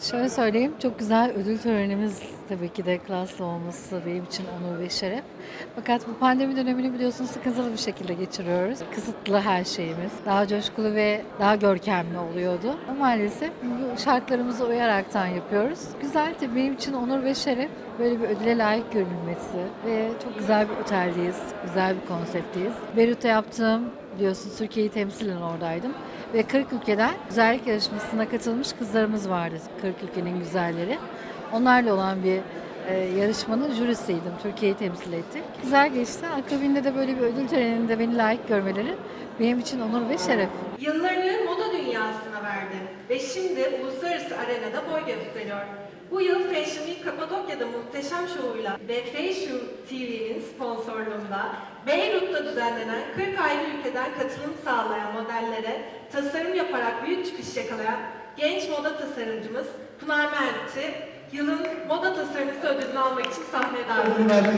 Şöyle söyleyeyim, çok güzel ödül törenimiz tabii ki de klaslı olması benim için onur ve şeref. Fakat bu pandemi dönemini biliyorsunuz sıkıntılı bir şekilde geçiriyoruz. Kısıtlı her şeyimiz. Daha coşkulu ve daha görkemli oluyordu. Ama maalesef bu şartlarımıza uyaraktan yapıyoruz. Güzel tabii benim için onur ve şeref böyle bir ödüle layık görülmesi ve çok güzel bir oteldeyiz, güzel bir konseptteyiz. Beyrut'ta yaptığım biliyorsunuz Türkiye'yi temsilen oradaydım. Ve 40 ülkeden güzellik yarışmasına katılmış kızlarımız vardı. 40 ülkenin güzelleri. Onlarla olan bir e, yarışmanın jürisiydim. Türkiye'yi temsil ettik. Güzel geçti. Akabinde de böyle bir ödül töreninde beni layık görmeleri benim için onur ve şeref. Yıllarını moda dünyasına verdi ve şimdi uluslararası arenada boy gösteriyor. Bu yıl Fashion Week Kapadokya'da muhteşem şovuyla ve Fashion TV'nin sponsorluğunda Beyrut'ta düzenlenen 40 ayrı ülkeden katılım sağlayan modellere tasarım yaparak büyük çıkış yakalayan genç moda tasarımcımız Pınar Mert'i yılın moda tasarımcısı ödülünü almak için sahneye davet ediyoruz.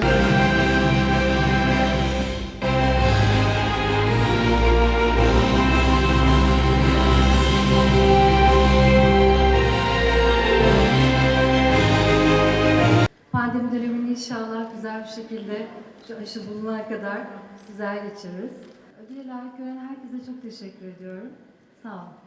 Pandemi dönemini inşallah güzel bir şekilde şu aşı bulunana kadar güzel geçiririz. Ödüle layık gören herkese çok teşekkür ediyorum. Sağ olun.